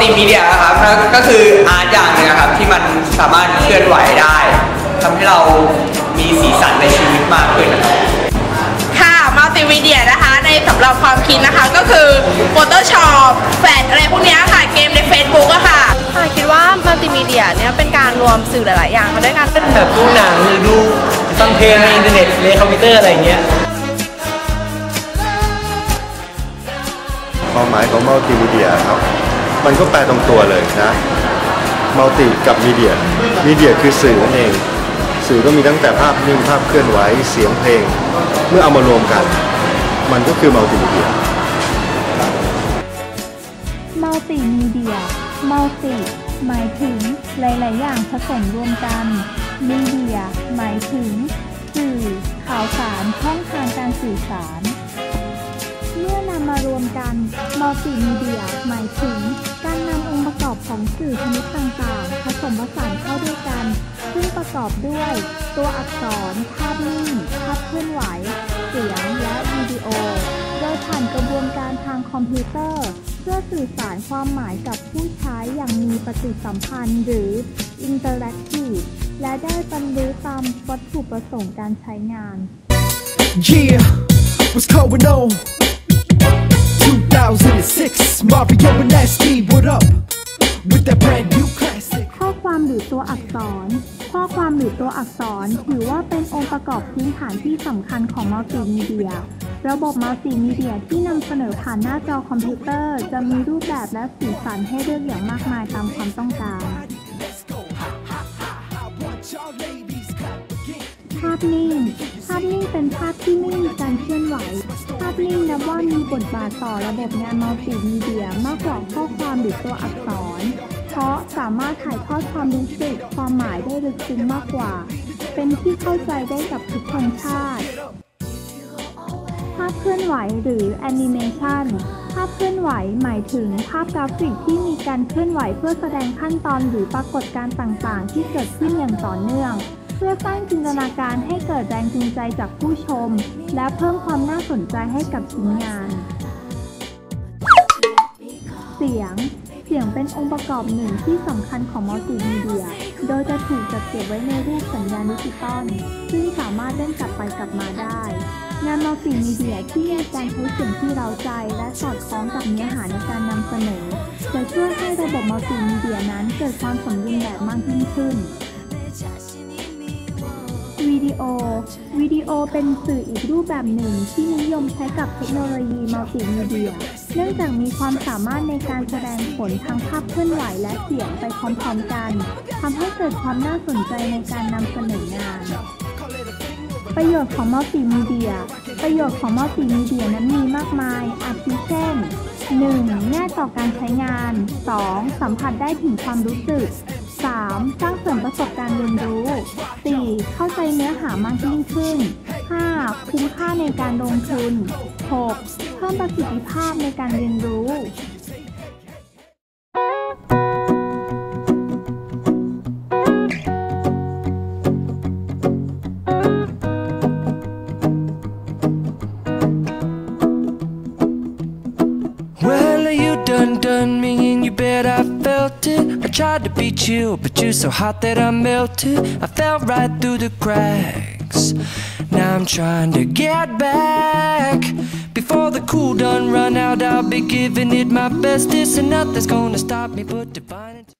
ติมีเดียนะครับก็คืออาร์ตอย่างหนึงนะครับที่มันสามารถเคลื่อนไหวได้ทำให้เรามีสีสันในชีวิตมากขึ้นนะครับค่ะมัลติมีเดียนะคะในสำหรับความคิดนะคะก็คือ Photoshop แฟลชอะไรพวกเนี้ยค่ะเกมใน Facebook อะค่ะค่ะคิดว่ามัลติมีเดียเนี่ยเป็นการรวมสื่อหลาย ๆ อย่างมาด้วยกันเป็นแบบดูหนังหรือดูฟังเพลงในอินเทอร์เน็ตในคอมพิวเตอร์อะไรอย่างเงี้ยความหมายของมัลติมีเดียครับ มันก็แปลตรงตัวเลยนะมัลติกับมีเดียมีเดียคือสื่อนั่นเอง สื่อก็มีตั้งแต่ภาพนิ่งภาพเคลื่อนไหวเสียงเพลง เมื่อเอามารวมกัน มันก็คือมัลติมีเดียมัลติมีเดียมัลติหมายถึงหลาย ๆ อย่างผสมรวมกันมีเดียหมายถึง สื่อ ข่าวสารช่องทางการสื่อสาร เมื่อนำมารวมกันมัลติมีเดียหมายถึง อบด้วย ตัวอักษร ภาพนิ่ง ภาพเคลื่อนไหว เสียง และวิดีโอ โดยผ่านกระบวนการทางคอมพิวเตอร์ เพื่อสื่อสารความหมายกับผู้ใช้อย่างมีปฏิสัมพันธ์หรือ Interactive และได้บรรลุตามวัตถุประสงค์การใช้งาน Yeah, what's going on? 2006, Mario and Nasty, what up? With that brand new classic. ข้อความหรือตัวอักษร ข้อความหรือตัวอักษรถือว่าเป็นองค์ประกอบพื้นฐานที่สำคัญของมัลติมีเดีย ระบบมัลติมีเดียที่นำเสนอผ่านหน้าจอคอมพิวเตอร์ จะมีรูปแบบและสีสันให้เลือกอย่างมากมายตามความต้องการภาพนิ่ง ภาพนิ่งเป็นภาพที่ไม่มีการเคลื่อนไหว ภาพนิ่งนับว่ามีบทบาทต่อระบบงานมัลติมีเดียมากกว่าข้อความหรือตัวอักษร เพราะสามารถถ่ายทอดความรู้สึกความหมายได้ลึกซึ้งมากกว่า เป็นที่เข้าใจได้กับทุกชนชาติ ภาพเคลื่อนไหวหรือแอนิเมชันภาพเคลื่อนไหวหมายถึงภาพกราฟิกที่มีการเคลื่อนไหวเพื่อแสดงขั้นตอนหรือปรากฏการณ์ต่างๆ ที่เกิดขึ้นอย่างต่อเนื่อง เพื่อสร้างจินตนาการให้เกิดแรงจูงใจจากผู้ชม และเพิ่มความน่าสนใจให้กับชิ้นงาน เสียง สียงเป็นองค์ประกอบหนึ่งที่สำคัญของมัลติมีเดีย โดยจะถูกจัดเก็บไว้ในรูปสัญญาณดิจิตอล ซึ่งสามารถเล่นกลับไปกลับมาได้ งานมัลติมีเดียที่มีการใช้เสียงที่เราใจและสอดคล้องกับเนื้อหาในการนำเสนอ จะช่วยให้ระบบมัลติมีเดียนั้นเกิดความสมบูรณ์แบบมากยิ่งขึ้นวิดีโอ วิดีโอเป็นสื่ออีกรูปแบบหนึ่งที่นิยมใช้กับเทคโนโลยีมัลติมีเดีย เนื่องจากมีความสามารถในการแสดงผลทางภาพเคลื่อนไหวและเสียงไปพร้อมๆกันทำให้เกิดความน่าสนใจในการนำเสนองาน ประโยชน์ของมัลติมีเดีย ประโยชน์ของมัลติมีเดียนั้นมีมากมาย อาทิเช่น 1. ง่ายต่อการใช้งาน 2. สัมผัสได้ถึงความรู้สึก 3. สร้างเสริมประสบการณ์เรียนรู้ 4. เข้าใจเนื้อหามากยิ่งขึ้น 5. คุ้มค่าในการลงทุน 6. เพิ่มประสิทธิภาพในการเรียนรู้ Well, you done done me and you bet I felt it. I tried to be chill, but you're so hot that I melted. I fell right through the cracks. I'm trying to get back. Before the cool done run out, I'll be giving it my bestest, and nothing's gonna stop me but divine.